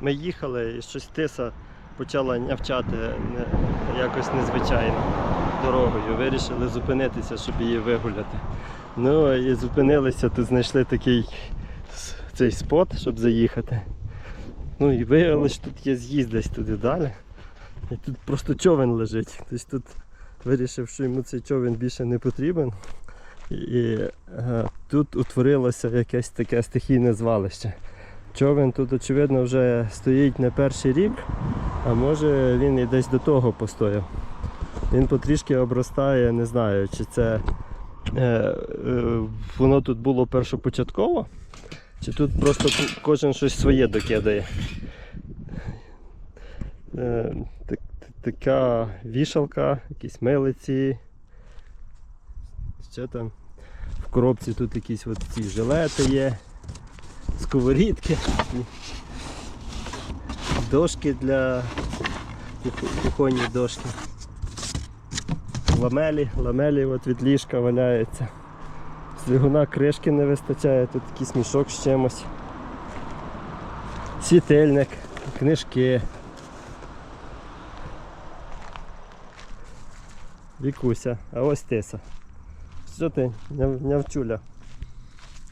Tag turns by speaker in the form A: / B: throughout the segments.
A: Ми їхали і щось тиса почала нявчати якось незвичайно дорогою. Вирішили зупинитися, щоб її вигуляти. Ну і зупинилися, тут знайшли такий цей спот, щоб заїхати. Ну і виявилося, що тут є з'їзд десь туди далі. І тут просто човен лежить. Тобто тут вирішив, що йому цей човен більше не потрібен. І е, тут утворилося якесь таке стихійне звалище. Човен тут, очевидно, вже стоїть не перший рік, а може він і десь до того постояв. Він потрішки обростає, не знаю, чи це е, е, воно тут було першопочатково, чи тут просто кожен щось своє докидає. Е, так, така вішалка, якісь милиці. Ще там в коробці тут якісь от ці жилети є, сковорідки, дошки для кух- кухонні дошки. Ламелі, ламелі от від ліжка валяються. З двигуна кришки не вистачає, тут якийсь мішок з чимось. Світильник, книжки. Вікуся, а ось тиса. Що ти, нявчуля?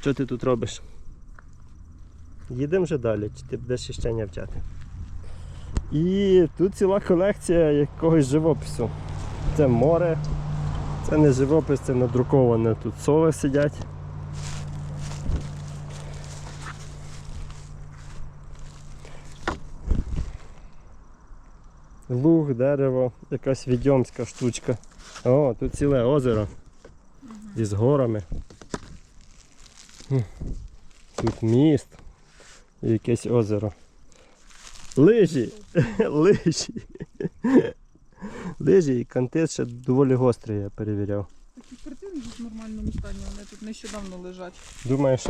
A: Що ти тут робиш? Їдемо вже далі, чи ти будеш іще нявчати? І тут ціла колекція якогось живопису. Це море, це не живопис, це надруковане. Тут сови сидять. Луг, дерево, якась відьомська штучка. О, тут ціле озеро із горами. Тут міст якесь озеро. Лижі! Лижі! Лижі і кантиз ще доволі гострий, я перевіряв.
B: Такі картини в нормальному стані, вони тут нещодавно лежать.
A: Думаєш,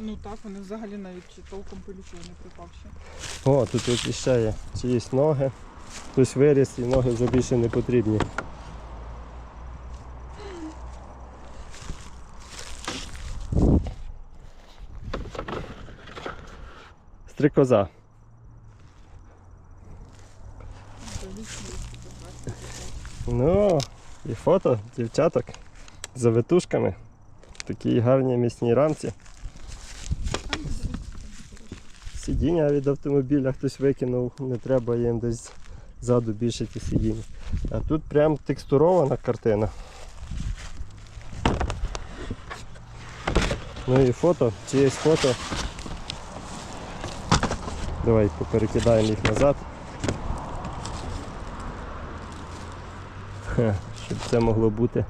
B: Ну так, вони взагалі навіть толком пилюку не припавши.
A: о, тут іще є чиїсь ноги. Хтось виріс і ноги вже більше не потрібні. Стрикоза. Ну, і фото дівчаток з завитушками. В такій гарній рамці. Сидіння від автомобіля хтось викинув, не треба їм десь ззаду більше ті сидіння. А тут прям текстурована картина. Ну і фото, чиєсь фото. Давай поперекидаємо їх назад. Хе, щоб це могло бути.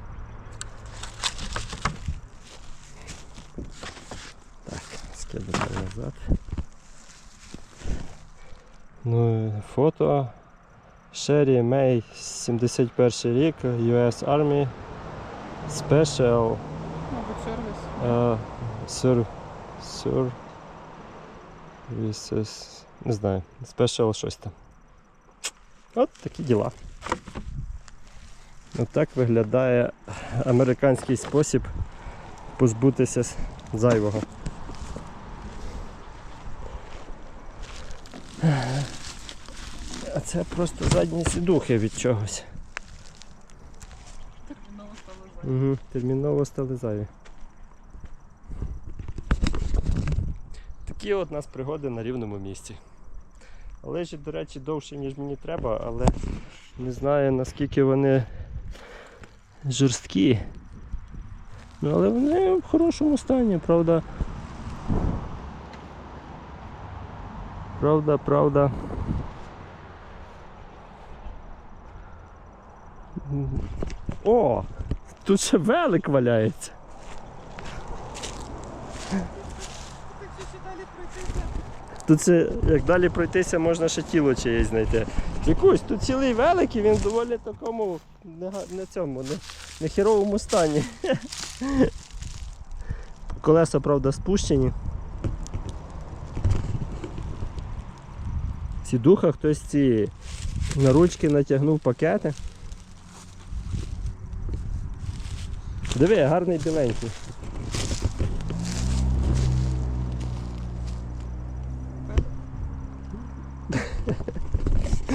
A: Так, скидаємо назад. Ну, фото. Шері Мей, 71 рік, US Army Special
B: Мабуть, сервіс.
A: Sur Services, не знаю, Special щось там. От такі діла. От виглядає американський спосіб позбутися зайвого. А це просто задні сідухи від чогось.
B: Терміново стало зайве.
A: Угу, терміново стали зайві. Такі от нас пригоди на рівному місці. Лежить, до речі, довше, ніж мені треба, але не знаю наскільки вони жорсткі. Ну, але вони в хорошому стані, правда. Правда, правда. О! Тут ще велик валяється.
B: Так що ще далі пройтися?
A: Тут ще, як далі пройтися, можна ще тіло чиєсь знайти. Якусь, тут цілий велик і він доволі такому не, не цьому, не, не херовому стані. Колеса, правда, спущені. Сідуха хтось ці на ручки натягнув пакети. Диви, гарний біленький.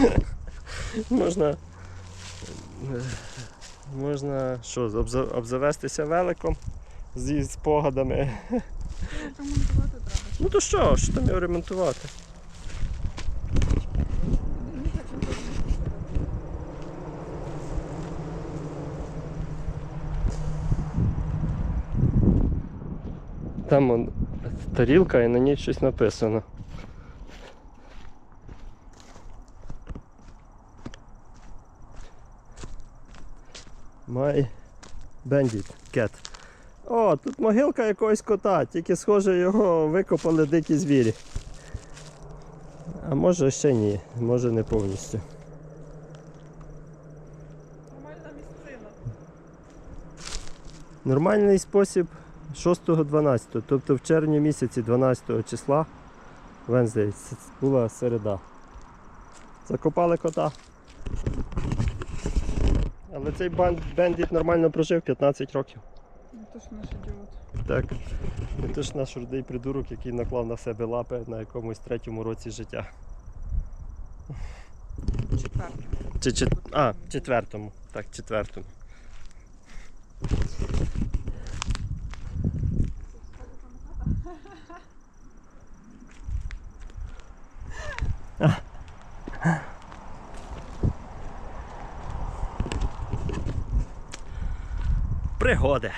A: можна. Можна що, обза- обзавестися великом зі спогадами.
B: Ремонтувати треба.
A: Ну то що, що там його ремонтувати? Там он, тарілка і на ній щось написано. My Bandit Cat. О, тут могилка якогось кота, тільки схоже його викопали дикі звірі. А може ще ні, може не повністю.
B: Нормальна місцина.
A: Нормальний спосіб 6-12, тобто в червні місяці 12 числа, це була середа. Закопали кота. Але цей бендит нормально прожив 15 років.
B: Ну то ж наш ідіот.
A: Так. Не то ж наш рудий придурок, який наклав на себе лапи на якомусь третьому році життя.
B: Четвертий.
A: Чи, чи, а, четвертому. Так, четвертому. Пригоди.